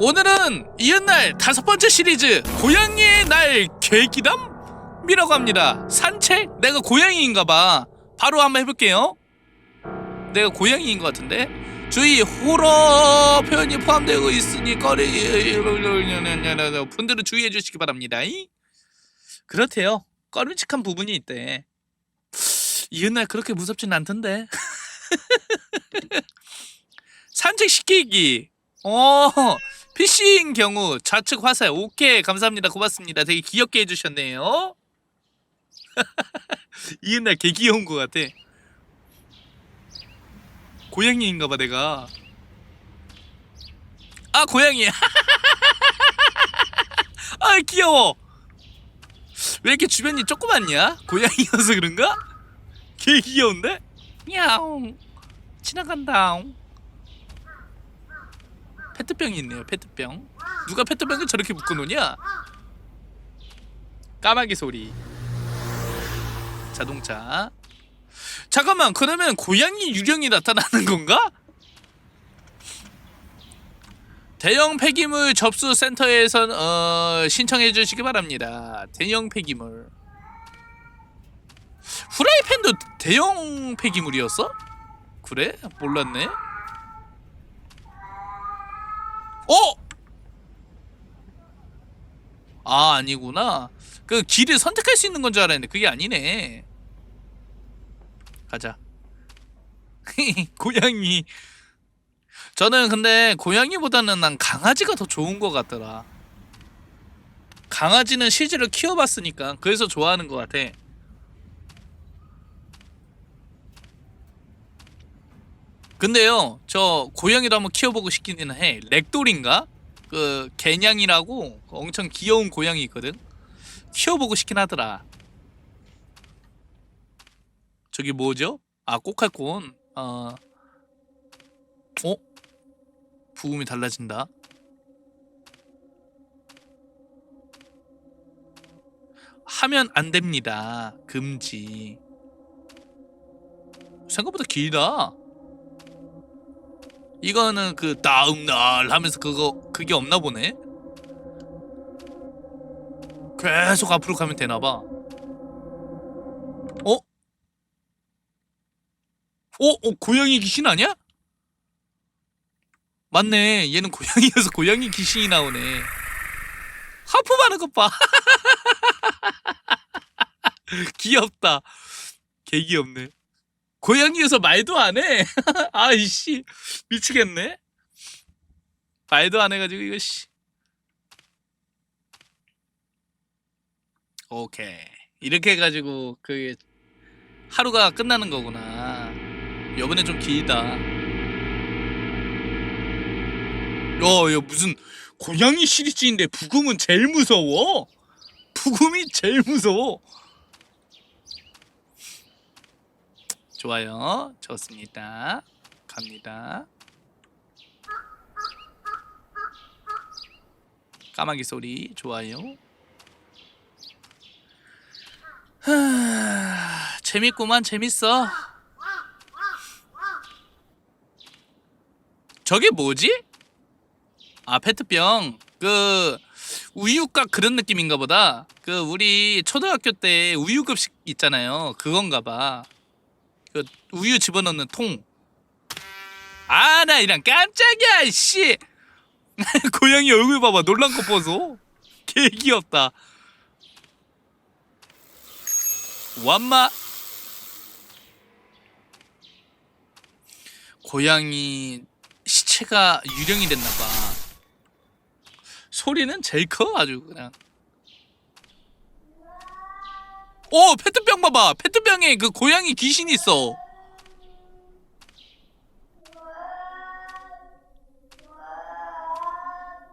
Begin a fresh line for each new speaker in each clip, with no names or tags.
오늘은 이은날 다섯 번째 시리즈 고양이의 날 계기담 이라고 합니다. 산책? 내가 고양이인가봐. 바로 한번 해볼게요. 내가 고양이인 것 같은데. 주의 호러 표현이 포함되고 있으니 꺼리 분들은 주의해 주시기 바랍니다. 그렇대요. 꺼림칙한 부분이 있대. 이은날 그렇게 무섭진 않던데. 산책 시키기. 어, PC인 경우 좌측 화살. 오케이, 감사합니다. 고맙습니다. 되게 귀엽게 해주셨네요. 이은날 개 귀여운 것 같아. 고양이인가봐 내가. 아 고양이야. 아 귀여워. 왜 이렇게 주변이 조그맣냐? 고양이여서 그런가? 개 귀여운데? 야옹 지나간다. 페트병이 있네요. 페트병. 누가 페트병을 저렇게 묶어놓냐? 까마귀 소리. 자동차. 잠깐만 그러면 고양이 유령이 나타나는 건가? 대형 폐기물 접수 센터에선 어, 신청해 주시기 바랍니다. 대형 폐기물. 후라이팬도 대형 폐기물이었어? 그래? 몰랐네. 어? 아 아니구나. 그 길을 선택할 수 있는 건 줄 알았는데 그게 아니네. 가자. 고양이. 저는 근데 고양이보다는 난 강아지가 더 좋은 것 같더라. 강아지는 실제로 키워봤으니까 그래서 좋아하는 것 같아. 근데요, 저 고양이도 한번 키워보고 싶기는 해. 렉돌인가? 그 개냥이라고 엄청 귀여운 고양이 있거든. 키워보고 싶긴 하더라. 저기 뭐죠? 아 꼬칼콘. 어. 어? 부음이 달라진다. 하면 안 됩니다. 금지. 생각보다 길다. 이거는 그 다음 날 하면서 그거 그게 없나 보네. 계속 앞으로 가면 되나 봐. 어? 어? 어? 고양이 귀신 아니야? 맞네. 얘는 고양이여서 고양이 귀신이 나오네. 하품하는 것 봐. 귀엽다. 개 귀엽네. 고양이여서 말도 안 해. 아이씨. 미치겠네. 말도 안 해가지고 이거 씨. 오케이. 이렇게 해가지고 그 하루가 끝나는 거구나. 요번에 좀 길다. 야, 야 무슨 고양이 시리즈인데 부금은 제일 무서워. 부금이 제일 무서워. 좋아요. 좋습니다. 갑니다. 까마귀 소리 좋아요. 하, 재밌구만 재밌어. 저게 뭐지? 아 페트병 그 우유값 그런 느낌인가 보다. 그 우리 초등학교 때 우유급식 있잖아요. 그건가 봐. 그 우유 집어넣는 통. 아 나 이런 깜짝이야 씨. 고양이 얼굴 봐봐 놀란 거 보소. 개 귀엽다. 완마. 고양이 시체가 유령이 됐나 봐. 소리는 제일 커 아주 그냥. 오 페트병 봐봐 페트병에 그 고양이 귀신이 있어.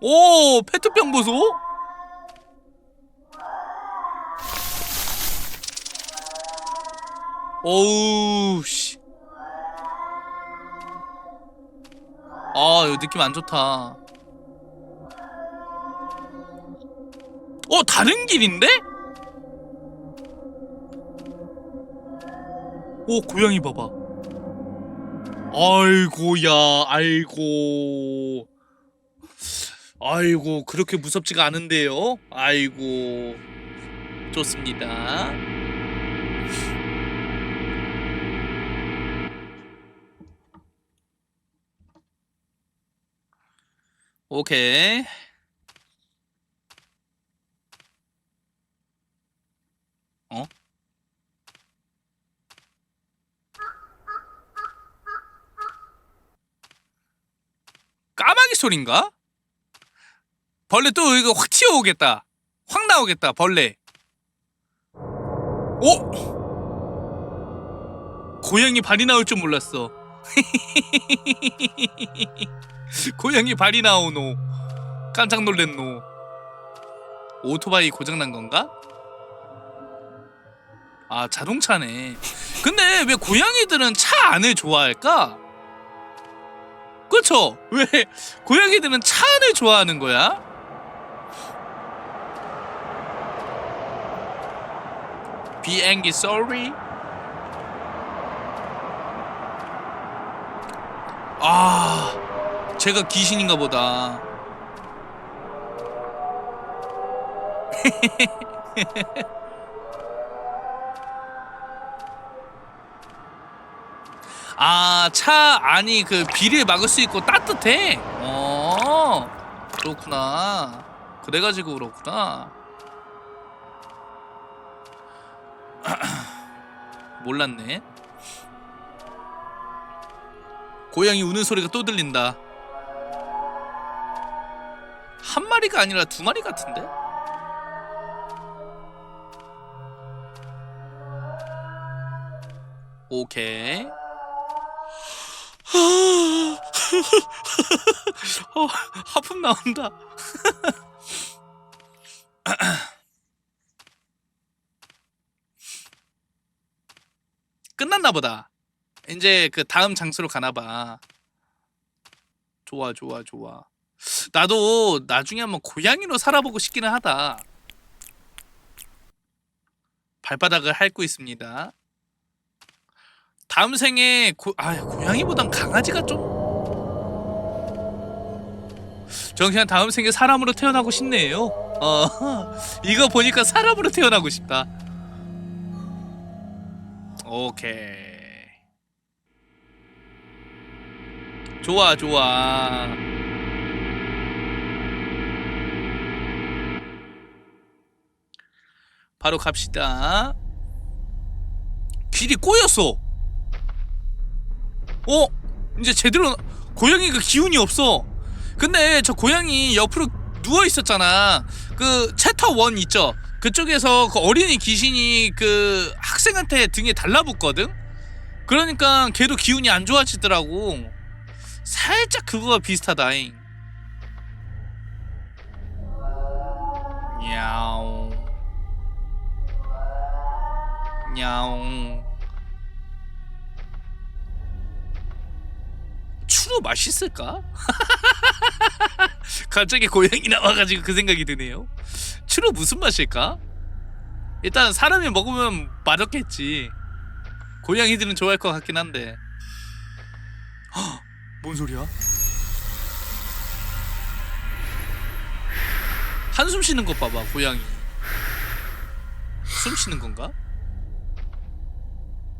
오 페트병 보소. 오우 씨. 아 이거 느낌 안 좋다. 어 다른 길인데? 오 고양이 봐봐. 아이고야 아이고. 아이고 그렇게 무섭지가 않은데요. 아이고 좋습니다. 오케이. 어? 까마귀 소린가? 벌레 또 이거 확 튀어오겠다. 확 나오겠다. 벌레. 오! 고양이 발이 나올 줄 몰랐어. 고양이 발이 나오노. 깜짝 놀랬노. 오토바이 고장난 건가? 아 자동차네. 근데 왜 고양이들은 차 안을 좋아할까? 그쵸? 왜 고양이들은 차 안을 좋아하는 거야? 비행기 sorry? 아 제가 귀신인가 보다 아, 차 안이 그 비를 막을 수 있고 따뜻해. 어, 그렇구나. 그래가지고 그렇구나. 몰랐네. 고양이 우는 소리가 또 들린다. 한 마리가 아니라 두 마리 같은데? 오케이. 어, 하품 나온다. 끝났나 보다. 이제 그 다음 장소로 가나 봐. 좋아, 좋아, 좋아. 나도 나중에 한번 고양이로 살아보고 싶기는 하다. 발바닥을 핥고 있습니다. 다음 생에 고, 아 고양이보단 강아지가 좀. 전 그냥 다음 생에 사람으로 태어나고 싶네요. 어 이거 보니까 사람으로 태어나고 싶다. 오케이. 좋아 좋아. 바로 갑시다. 길이 꼬였어. 어? 이제 제대로 고양이가 기운이 없어. 근데 저 고양이 옆으로 누워 있었잖아. 그 챕터 원 있죠. 그쪽에서 그 어린이 귀신이 그 학생한테 등에 달라붙거든. 그러니까 걔도 기운이 안 좋아지더라고. 살짝 그거가 비슷하다잉. 야옹. 야옹. 추루 맛있을까? 갑자기 고양이 나와가지고 그 생각이 드네요. 추루 무슨 맛일까? 일단 사람이 먹으면 맛없겠지. 고양이들은 좋아할 것 같긴 한데. 헉, 뭔 소리야? 한숨 쉬는 것 봐봐, 고양이. 숨 쉬는 건가?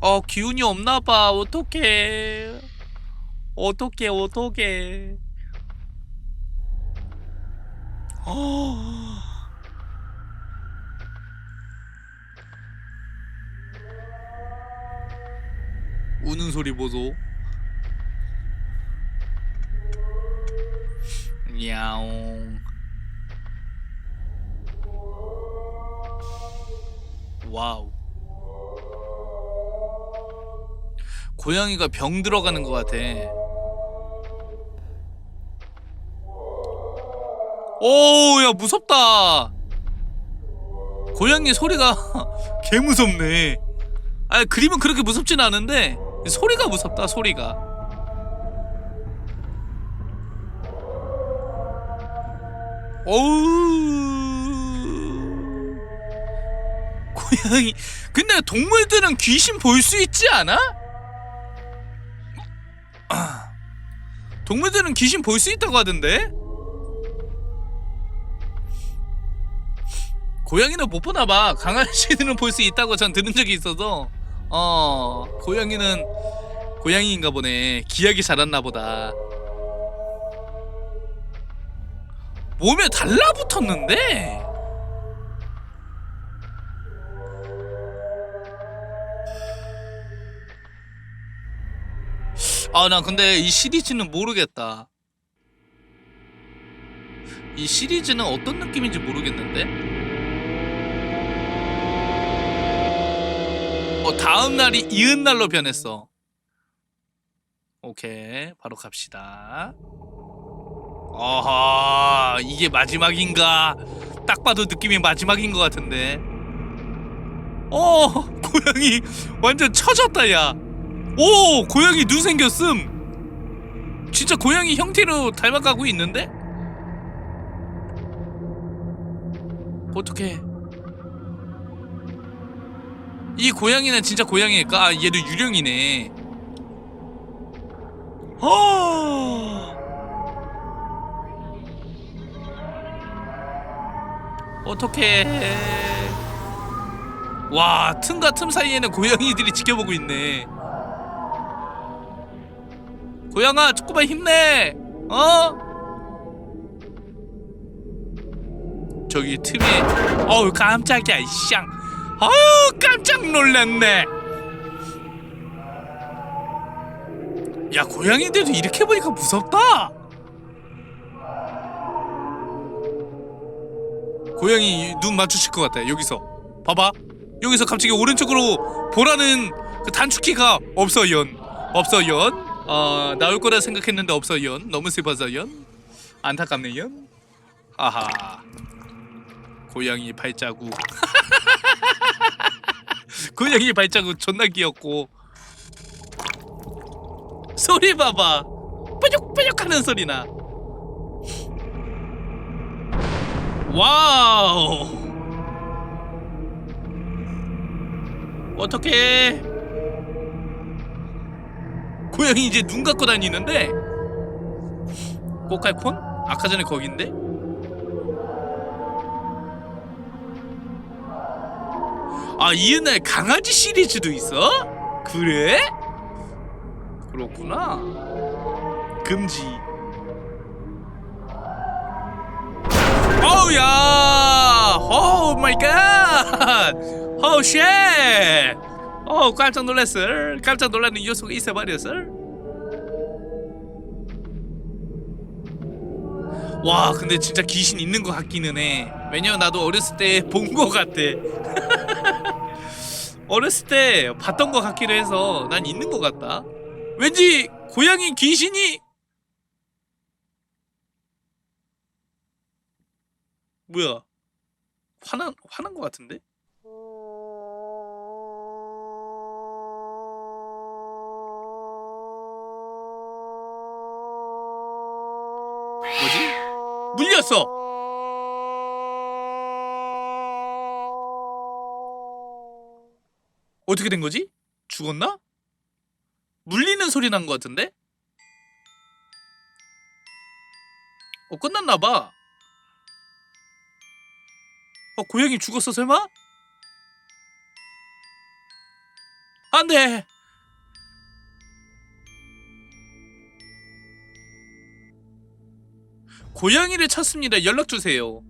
어, 기운이 없나 봐. 어떡해. 어떡해, 어떡해. 어... 우는 소리 보소. 야옹. 와우. 고양이가 병 들어가는 것 같아. 오, 야 무섭다. 고양이 소리가 개 무섭네. 아, 그림은 그렇게 무섭진 않은데 소리가 무섭다. 소리가. 어우. 고양이. 근데 동물들은 귀신 볼 수 있지 않아? 아. 동물들은 귀신 볼 수 있다고 하던데? 고양이는 못 보나 봐. 강아지들은 볼 수 있다고 전 들은 적이 있어서 어 고양이는 고양이인가 보네. 기하게 자랐나 보다. 몸에 달라붙었는데 아 나 근데 이 시리즈는 모르겠다 이 시리즈는 어떤 느낌인지 모르겠는데 어 다음 날이 이은 날로 변했어. 오케이 바로 갑시다. 어허 이게 마지막인가? 딱 봐도 느낌이 마지막인 것 같은데. 어 고양이 완전 처졌다 야 오 고양이 눈 생겼음. 진짜 고양이 형태로 닮아가고 있는데? 어떡해 이 고양이는 진짜 고양이일까? 아 얘도 유령이네. 어 어떡해. 와 틈과 틈 사이에는 고양이들이 지켜보고 있네. 고양아 조금만 힘내! 어? 저기 틈에 어우 깜짝이야 이쌍 어우 깜짝 놀랐네. 야 고양이들도 이렇게 보니까 무섭다. 고양이 눈 마주칠 것 같아 여기서. 봐봐. 여기서 갑자기 오른쪽으로 보라는 그 단축키가 없어 연. 없어 연. 어 나올 거라 생각했는데 없어 연. 너무 슬퍼서 연. 안타깝네연. 아하. 고양이 발자국 고양이 발자국 존나 귀엽고. 소리 봐봐. 뾰족뾰족 하는 소리나. 와우. 어떻게 고양이 이제 눈 감고 다니는데? 꼬깔콘? 아까 전에 거긴데? 아 이은날 강아지 시리즈도 있어? 그래? 그렇구나. 금지. 어우야! 오 마이 갓! 오우 쉣! 어 깜짝 놀랐어 깜짝 놀라는 요소가 있어버렸어 와 근데 진짜 귀신 있는 것 같기는 해. 왜냐면 나도 어렸을 때 본 것 같아 어렸을 때 봤던 것 같기도 해서 난 있는 것 같다. 왠지 고양이 귀신이? 뭐야? 화난 화난 것 같은데? 뭐지? 물렸어 어떻게 된 거지 죽었나 물리는 소리 난 것 같은데 어 끝났나 봐 어, 고양이 죽었어, 설마? 안 돼! 고양이를 찾습니다. 연락주세요.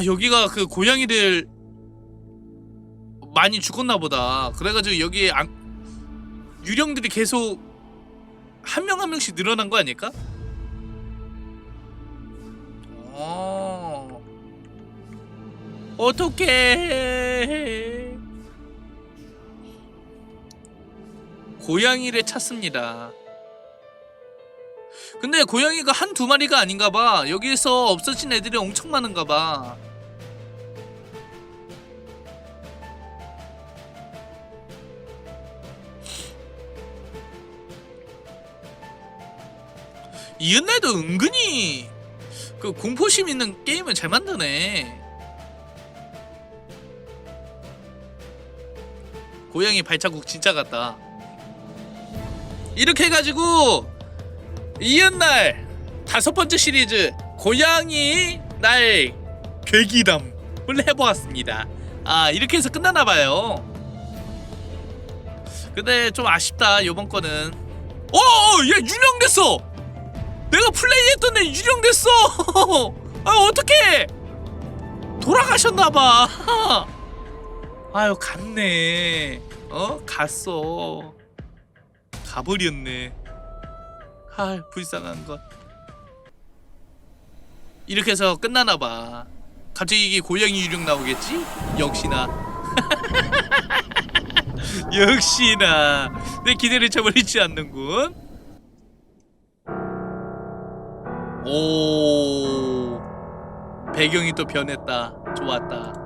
와, 여기가 그 고양이들 많이 죽었나 보다. 그래가지고 여기에 안... 유령들이 계속 한 명 한 명씩 늘어난 거 아닐까? 어. 어떡해. 고양이를 찾습니다. 근데 고양이가 한 두 마리가 아닌가 봐. 여기에서 없어진 애들이 엄청 많은가 봐. 이은날도 은근히 그 공포심 있는 게임을 잘 만드네. 고양이 발자국 진짜 같다. 이렇게 해가지고 이은날 다섯 번째 시리즈 고양이 날 괴기담을 해보았습니다. 아 이렇게 해서 끝나나 봐요. 근데 좀 아쉽다 이번 거는. 어, 어, 얘 유령됐어. 내가 플레이했던 애 유령됐어. 아 어떡해? 돌아가셨나봐. 아유 갔네. 어 갔어. 가버렸네. 아 불쌍한 것. 이렇게 해서 끝나나봐. 갑자기 이게 고양이 유령 나오겠지? 역시나. 역시나 내 기대를 저버리지 않는군. 오 배경이 또 변했다. 좋았다.